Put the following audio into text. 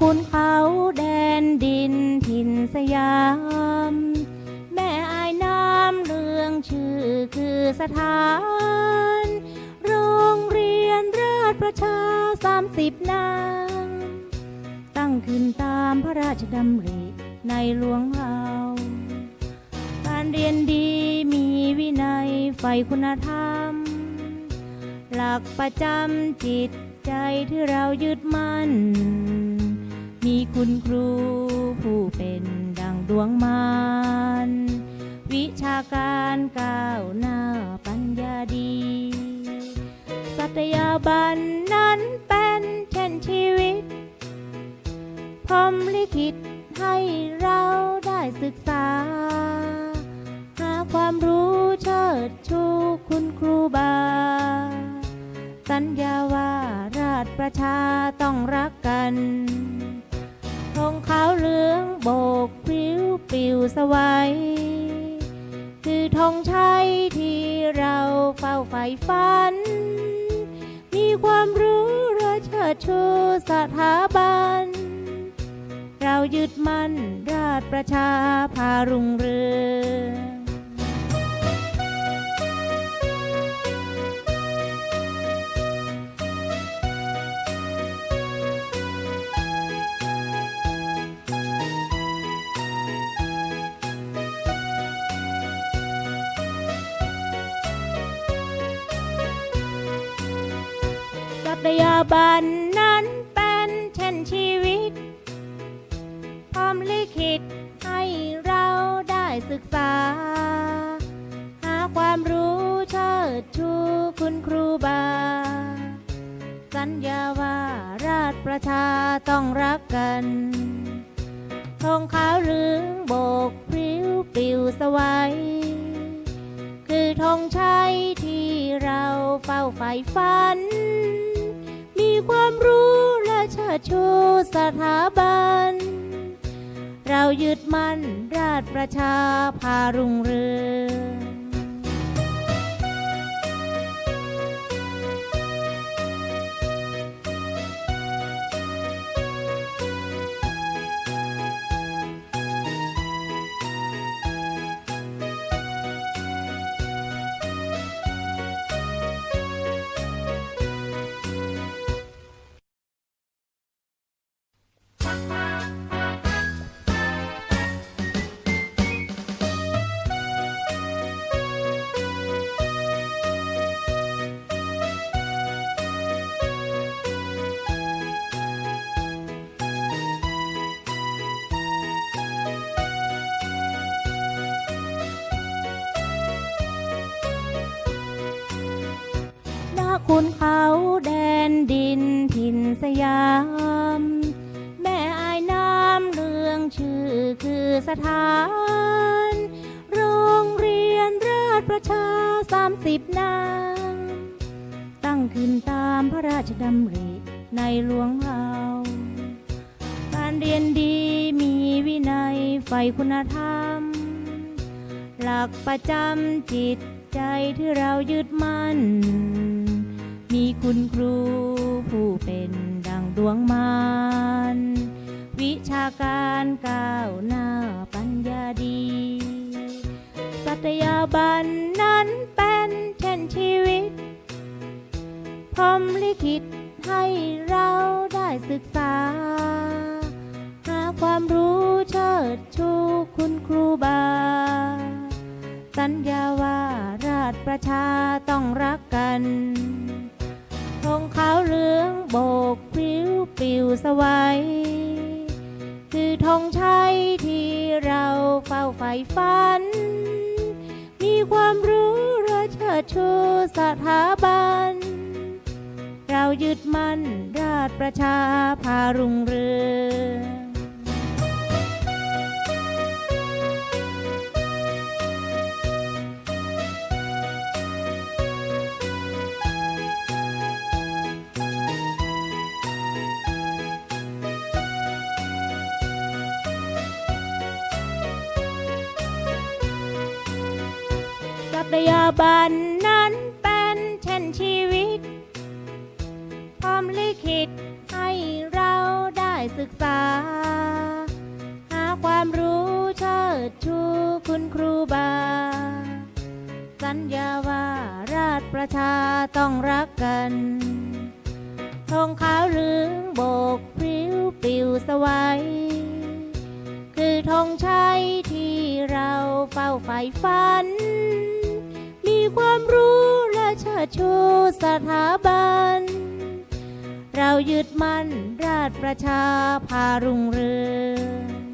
คุณเขาแดนดินทินสยาม แม่อายน้ำเรื่องชื่อคือสถาน โรงเรียนราชประชาสามสิบนาง ตั้งขึ้นตามพระราชดำริในหลวงเราการเรียนดีมีวินัยใฝ่คุณธรรม หลักประจำจิตใจที่เรายึดมั่น มีคุณครูผู้เป็นดังดวงมารวิชาการก้าวหน้าปัญญาดี สัตยาบันนั้นเป็นเช่นชีวิตพรมลิขิตให้เราได้ศึกษา หาความรู้เชิดชูคุณครูบา สัญญาว่าราชประชาต้องรักกัน สวัยคือธงชัยที่เราเฝ้าใฝ่ฝัน มีความรู้และเชิดชูสถาบัน เรายึดมั่นราชประชาพารุงเรือง ตยาบันนั้นเป็นเช่นชีวิต พร้อมลิขิตให้เราได้ศึกษา หาความรู้เชิดชูคุณครูบา สัญญาว่าราชประชาต้องรักกันธงขาวเหลืองโบกพริ้วปิวสวัยคือธงชัยที่เราเฝ้าใฝ่ฝัน ความรู้และเชิดชูสถาบัน เรายึดมั่นราชประชาพารุ่งเรือง ดินถิ่นสยาม แม่อายน้ำเรื่องชื่อคือสถาน โรงเรียนราชประชาสามสิบนาง ตั้งขึ้นตามพระราชดำริในหลวงเราการเรียนดีมีวินัยใฝ่คุณธรรม หลักประจำจิตใจที่เรายึดมั่น คุณครูผู้เป็นดังดวงมารวิชาการก้าวหน้าปัญญาดี สัตยาบันนั้นเป็นเช่นชีวิต พรหมลิขิตให้เราได้ศึกษา หาความรู้เชิดชูคุณครูบา สัญญาว่าราชประชาต้องรักกัน เหลืองโบกผิวปิวสวัยคือธงชัยที่เราเฝ้าใฝ่ฝัน มีความรู้ระเชิดชูสถาบัน เรายึดมั่นราชประชาพารุ่งเรือง สัตยาบันนั้นเป็นเช่นชีวิต พร้อมลิขิตให้เราได้ศึกษา หาความรู้เชิดชูคุณครูบา สัญญาว่าราชประชาต้องรักกันธงขาวเหลืองโบกพริ้วปิวสวัยคือธงชัยที่เราเฝ้าใฝ่ฝัน ชูสถาบัน เรายึดมั่นราชประชาพารุงเรือง